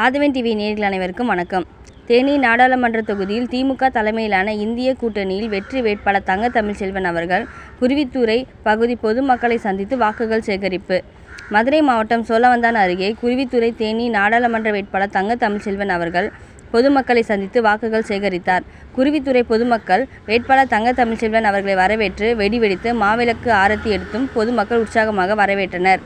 ஆதவன் TV நேர்கள் அனைவருக்கும் வணக்கம். தேனி நாடாளுமன்ற தொகுதியில் திமுக தலைமையிலான இந்திய கூட்டணியில் வெற்றி வேட்பாளர் தங்க தமிழ்ச்செல்வன் அவர்கள் குருவித்துறை பகுதி பொதுமக்களை சந்தித்து வாக்குகள் சேகரிப்பு. மதுரை மாவட்டம் சோழவந்தான் அருகே குருவித்துறை தேனி நாடாளுமன்ற வேட்பாளர் தங்க தமிழ்ச்செல்வன் அவர்கள் பொதுமக்களை சந்தித்து வாக்குகள் சேகரித்தார். குருவித்துறை பொதுமக்கள் வேட்பாளர் தங்க தமிழ்ச்செல்வன் அவர்களை வரவேற்று வெடி வெடித்து மாவிளக்கு ஆரத்தி எடுத்தும் பொதுமக்கள் உற்சாகமாக வரவேற்றனர்.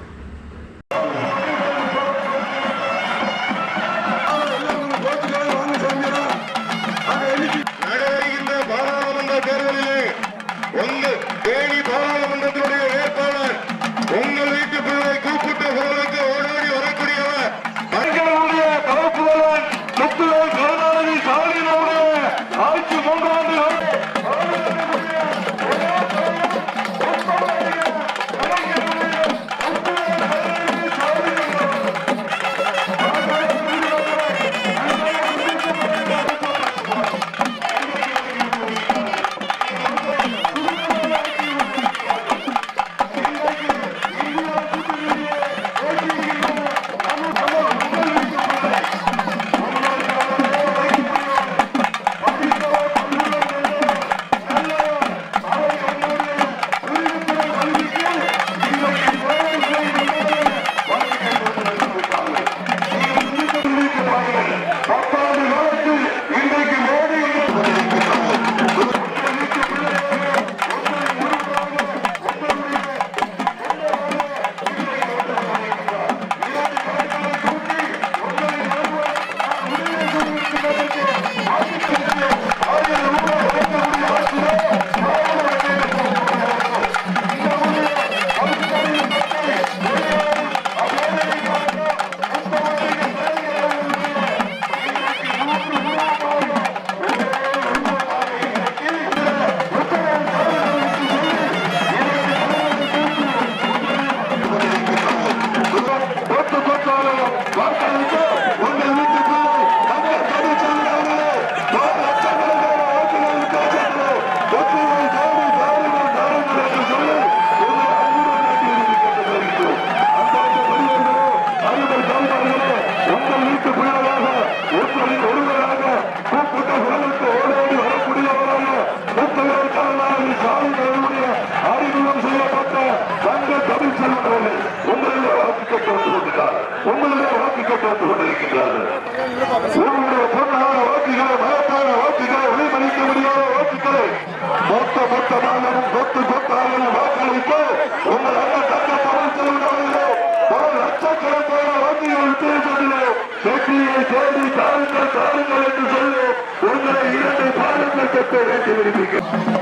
வாக்கு வந்து கொண்டிருக்கிறார்கள் உங்களுடைய பொன்னான வாக்குகளை மகத்தான வாக்குகளை ஒளிமணிக்க முடியாத வாக்குகளை மொத்த மொத்தமாகவும் கொத்து கொத்தாகவும் வாக்களித்து உங்கள் அண்ணன் தங்க தமிழ்ச்செல்வர்களே பல லட்சக்கணக்கான வாக்குகள் வித்தியாசத்திலே வெற்றியை தேடி தாருங்கள் தாருங்கள் என்று சொல்லி உங்களை இரண்டு பாடங்கள் கட்ட வேண்டி விரும்புகிறேன்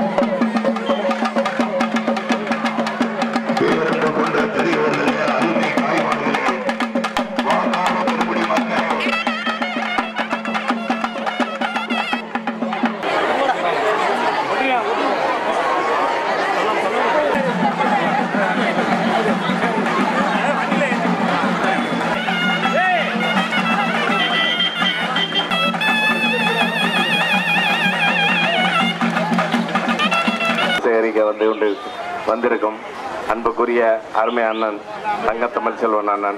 வந்திருக்கும் அன்புக்குரிய அருமை அண்ணன் தங்கத்தமிழ் செல்வன் அண்ணன்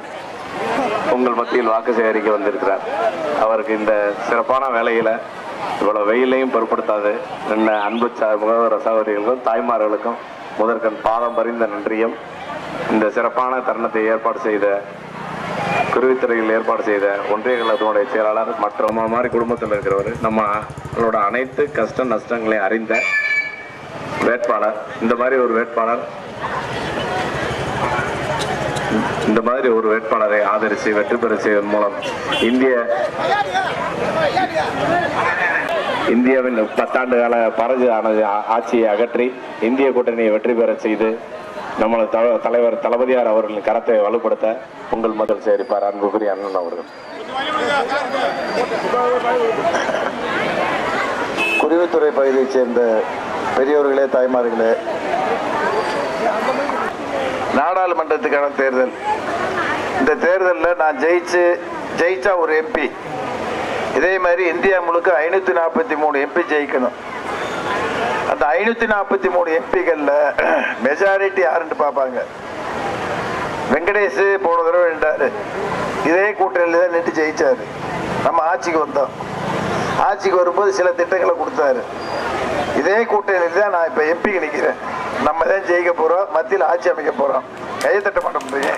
உங்கள் மத்தியில் வாக்கு சேகரிக்க வந்திருக்கிறார். அவருக்கு இந்த சிறப்பான வேலையில் இவ்வளவு வெயிலையும் பொருட்படுத்தாது. என்ன அன்பு முகவர சகோதரிகளுக்கும் தாய்மார்களுக்கும் முதற்கண் பாதம் பறிந்த நன்றியும் இந்த சிறப்பான தருணத்தை ஏற்பாடு செய்த குருவித்துறையில் ஏற்பாடு செய்த ஒன்றிய கழகத்தினுடைய செயலாளர் மற்றும் மாதிரி குடும்பத்தில் இருக்கிறவர் நம்மளோட அனைத்து கஷ்ட நஷ்டங்களையும் அறிந்த வேட்பாளர். இந்த மாதிரி ஒரு வேட்பாளர். இந்த மாதிரி ஒரு வேட்பாளரை ஆதரித்து வெற்றி பெற செய்வதன் மூலம் இந்திய இந்தியாவின் பத்தாண்டு கால பரஞ்சு ஆனது ஆட்சியை அகற்றி இந்திய கூட்டணியை வெற்றி பெற செய்து நம்மளது த- தலைவர் தளபதியார் அவர்களின் கரத்தை வலுப்படுத்த உங்கள் முதல் சேரிப்பார் அன்புக்குரிய அண்ணன் அவர்கள். குருவித்துறை பகுதியைச் சேர்ந்த பெரியவர்களே தாய்மார்களே. நாடாளுமன்றத்துக்கான தேர்தல். இந்த தேர்தலில் நான் ஜெயிச்சு ஜெயிச்சா ஒரு எம்பி இதே மாதிரி இந்தியா முழுக்க ஐநூற்றி நாற்பத்தி மூணு எம்பி ஜெயிக்கணும். அந்த ஐநூற்றி நாற்பத்தி மூணு எம்பிகளில் மெஜாரிட்டி யாருன்னு பார்ப்பாங்க? வெங்கடேஷ் போன தடவை நின்றாரு. இதே கூட்டணியில் தான் நின்று ஜெயிச்சாரு. நம்ம ஆட்சிக்கு வந்தோம். ஆட்சிக்கு வரும்போது சில திட்டங்களை கொடுத்தாரு. இதே கூட்டணியில் தான் நான் இப்போ எம்பிக்கு நிற்கிறேன் நம்ம தான் ஜெயிக்க போகிறோம் மத்தியில் ஆட்சி அமைக்க போகிறோம் கையை தட்ட மாட்ட முடியும்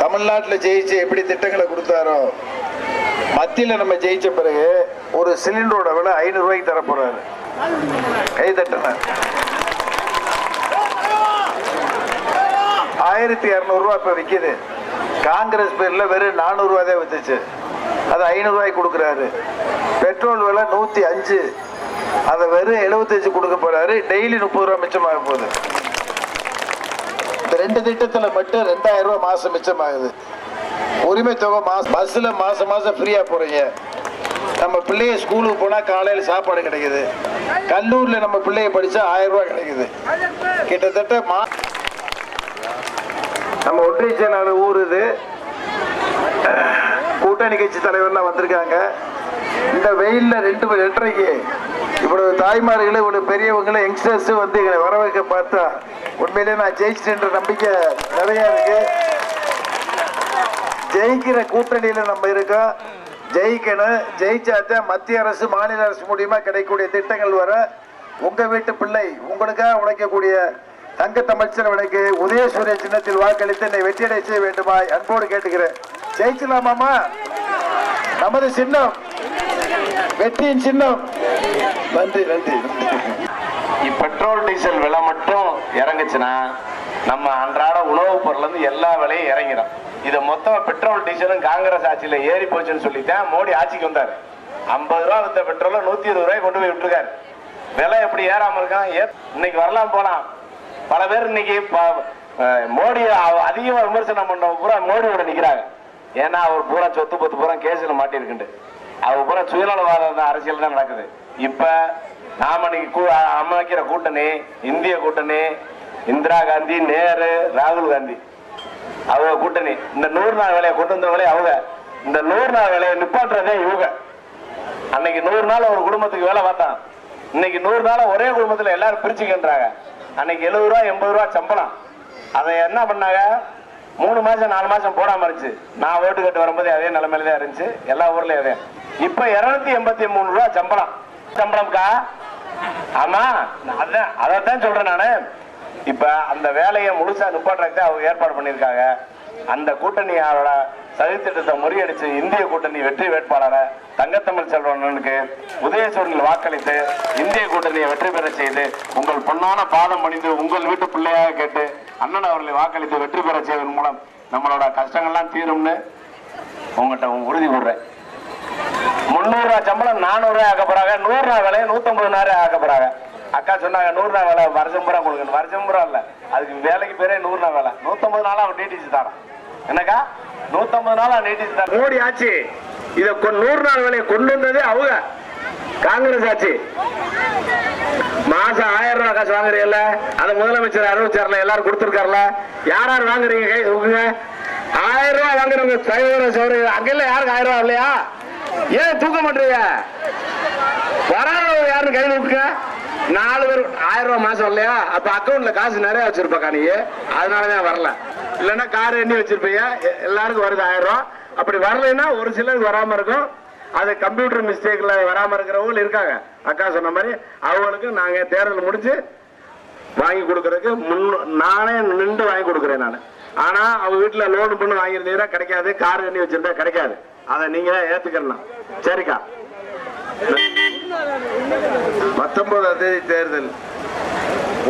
தமிழ்நாட்டில் ஜெயிச்சு எப்படி திட்டங்களை கொடுத்தாரோ மத்தியில் நம்ம ஜெயிச்ச பிறகு ஒரு சிலிண்டரோட விலை ஐநூறு ரூபாய்க்கு தர போறாரு. கை தட்டுன. ஆயிரத்தி இரநூறுவா இப்போ விற்கிது காங்கிரஸ் பேரில் வெறும் நானூறுரூவா தான் வித்துச்சு. அது ஐநூறுரூவாய்க்கு கொடுக்குறாரு. பெட்ரோல் விலை நூற்றி அஞ்சு. அதை வெறும் எழுபத்தஞ்சு கொடுக்க போறாரு. டெய்லி முப்பது ரூபா மிச்சமாக போகுது. இந்த ரெண்டு திட்டத்தில் மட்டும் ரெண்டாயிரம் ரூபா மாதம் மிச்சமாகுது. உரிமை தொகை மாசம் பஸ்ஸில் மாதம் மாதம் ஃப்ரீயாக போகிறீங்க நம்ம பிள்ளைய ஸ்கூலுக்கு போனால் காலையில் சாப்பாடு கிடைக்குது. கல்லூரியில் நம்ம பிள்ளைய படித்தா ஆயிரம் ரூபாய் கிடைக்குது. கிட்டத்தட்ட மா நம்ம ஒன்றிய செயலாளர் ஊர் இது கூட்டணி கட்சி தலைவர்லாம் வந்திருக்காங்க. இந்த வெயிலில் ரெண்டு மணி ரெண்டரைக்கு இவ்வளவு தாய்மார்களும் இவ்வளவு பெரியவங்களும் யங்ஸ்டர்ஸ் வந்து எங்களை வர வைக்க பார்த்தா உண்மையிலே நான் ஜெயிச்சிட்டேன்ற நம்பிக்கை நிறைய இருக்கு. ஜெயிக்கிற கூட்டணியில் நம்ம இருக்கோம். ஜெயிக்கணும். ஜெயிச்சாத்தான் மத்திய அரசு மாநில அரசு மூலியமா கிடைக்கக்கூடிய திட்டங்கள் வர உங்க வீட்டு பிள்ளை உங்களுக்காக உழைக்கக்கூடிய தங்க தமிழ்ச்சரவனுக்கு உதயசூரிய சின்னத்தில் வாக்களித்து என்னை வெற்றியடை செய்ய வேண்டுமாய் அன்போடு கேட்டுக்கிறேன். ஜெயிச்சலாமாமா நமது சின்னம். வெற்றியின் சின்னம். நன்றி நன்றி. பெட்ரோல் டீசல் விலை மட்டும் இறங்குச்சுன்னா நம்ம அன்றாட உணவுப் பொருள்லேருந்து எல்லா விலையும் இறங்கிடும் இது மொத்தம் பெட்ரோல் டீசலும் காங்கிரஸ் ஆட்சியில் ஏறி போச்சுன்னு சொல்லித்தான் மோடி ஆட்சிக்கு வந்தார். ஐம்பது ரூபா வந்த பெட்ரோலை நூற்றி இருபது ரூபாய் கொண்டு போய் விட்டுருக்காரு. விலை எப்படி ஏறாமல் இருக்கான்? இன்னைக்கு வரலாம் போகலாம் பல பேர் இன்னைக்கு மோடி அதிகமா விமர்சனம் பண்ணவங்க பூரா மோடியோட நிக்கிறாங்க. ஏன்னா அவர் பூரா சொத்து பத்து பூரா கேஸ்ல மாட்டியிருக்குண்டு அவர் பூரா சுயநலவாத தான் அரசியல் தான் நடக்குது. இப்ப நாம இன்னைக்கு கூ- அமைக்கிற கூட்டணி இந்திய கூட்டணி இந்திரா காந்தி நேரு ராகுல் காந்தி. அவங்க கூட்டணி. இந்த நூறு நாள் வேலையை கொண்டு வந்தவங்களே அவங்க. இந்த நூறு நாள் வேலையை நிப்பாட்டுறதே இவங்க. அன்னைக்கு நூறு நாள் ஒரு குடும்பத்துக்கு வேலை பார்த்தான் இன்னைக்கு நூறு நாள் ஒரே குடும்பத்துல எல்லாரும் பிரிச்சுக்கின்றாங்க. அன்னைக்கு எழுபது ரூபா எண்பது ரூபா சம்பளம். அதை என்ன பண்ணாங்க? மூணு மாசம் நாலு மாசம் போடாம இருந்துச்சு. நான் ஓட்டு கட்டு வரும்போது அதே நிலைமையில தான் இருந்துச்சு. எல்லா ஊர்லயும் அதே. இப்ப இருநூத்தி எண்பத்தி மூணு ரூபா சம்பளம். சம்பளம்க்கா? ஆமா. அதான். அதைத்தான் சொல்றேன் நானு. இப்ப அந்த வேலையை முழுசா நிப்பாட்டுறதுக்கு அவங்க ஏற்பாடு பண்ணியிருக்காங்க. அந்த கூட்டணியாரோட சதித்திட்டத்தை முறியடிச்சு இந்திய கூட்டணி வெற்றி வேட்பாளரை தங்கத்தமிழ் செல்வனுக்கு உதயசூரனில் வாக்களித்து இந்திய கூட்டணியை வெற்றி பெற செய்து உங்கள் பொன்னான பாதம் பணிந்து உங்கள் வீட்டு பிள்ளையாக கேட்டு அண்ணன் அவர்களை வாக்களித்து வெற்றி பெற செய்வதன் மூலம் நம்மளோட கஷ்டங்கள்லாம் தீரும்னு உங்கள்கிட்ட உறுதி கூடுறேன் முந்நூறு ரூபாய் சம்பளம் நானூறு ரூபாய் ஆக்க போறாங்க. நூறு ரூபாய் விலையை நூத்தம்பது நாயிரம் ஆக்க போறாங்க. அக்கா சொன்னாங்க நூறு நாள் வேலை வருஷம் பூரா கொடுக்கணும் வருஷம் பூரா இல்ல. அதுக்கு வேலைக்கு பேரே நூறு நாள் வேலை. நூத்தம்பது நாளாக அவன் டிடிசி தரான். என்னக்கா? நூத்தம்பது நாளா நீட்டிச்சு மோடி ஆச்சு இத நூறு நாள் வேலையை கொண்டு வந்ததே அவங்க. காங்கிரஸ் ஆச்சு மாசம் ஆயிரம் ரூபாய் காசு வாங்குறீங்கல்ல? அதை முதலமைச்சர் அறிவிச்சார்ல எல்லாரும் கொடுத்துருக்காருல? யார் யார் வாங்குறீங்க கை தூக்குங்க? ஆயிரம் ரூபாய் வாங்குறவங்க சைவர சௌர அங்கெல்லாம் யாருக்கு ஆயிரம் ரூபாய் இல்லையா ஏன் தூக்க மாட்டீங்க? வராதவங்க யாருன்னு கை விட்டுங்க நாலு பேர் ஆயிரம் ரூபாய் மாசம் இல்லையா அப்ப அக்கௌண்ட்ல காசு நிறைய வச்சிருப்பாக்கா நீ? அதனாலதான் வரல. இல்லைன்னா கார் எண்ணி வச்சிருப்பீங்க. எல்லாருக்கும் வருது ஆயிரம் அப்படி வரலைன்னா ஒரு சிலருக்கு வராமல் இருக்கும். அது கம்ப்யூட்டர் மிஸ்டேக்கில் வராமல் இருக்கிறவங்களும் இருக்காங்க. அக்கா சொன்ன மாதிரி அவங்களுக்கு நாங்கள் தேர்தல் முடிச்சு வாங்கி கொடுக்கறதுக்கு முன் நானே நின்று வாங்கி கொடுக்குறேன் நான். ஆனால் அவங்க வீட்டில் லோன் பண்ணி வாங்கியிருந்தீங்கன்னா கிடைக்காது. கார் எண்ணி வச்சிருந்தா கிடைக்காது. அதை நீங்களே ஏற்றுக்கலாம் சரிக்கா. பத்தொன்பதாம் தேதி தேர்தல்.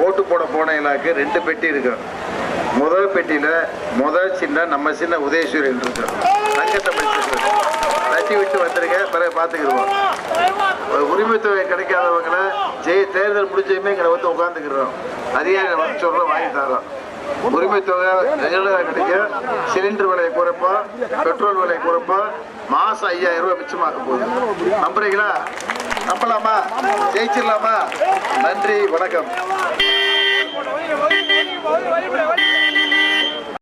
ஓட்டு போட போனீங்களாக்கு ரெண்டு பெட்டி இருக்கிறோம் முதல் பெட்டியில் முதல் சின்ன நம்ம சின்ன உதயசூரியன் இருக்கு தங்கத்தமிழ் சின்னம். தட்டி விட்டு வந்துருங்க பிறகு பார்த்துக்கிடுவோம் உரிமை தொகை கிடைக்காதவங்களை ஜெய தேர்தல் முடிஞ்சதுமே இங்கே வந்து உட்காந்துக்கிறோம் அதிகாரி வந்து சொல்றோம் வாங்கி தரோம் உரிமை தொகை ரெகுலராக கிடைக்கும். சிலிண்டர் விலையை குறைப்போம் பெட்ரோல் விலையை குறைப்போம் மாதம் ஐயாயிரம் ரூபாய் மிச்சமாக போகுது. நம்புறீங்களா? நம்பலாமா? ஜெயிச்சிடலாமா? நன்றி வணக்கம்.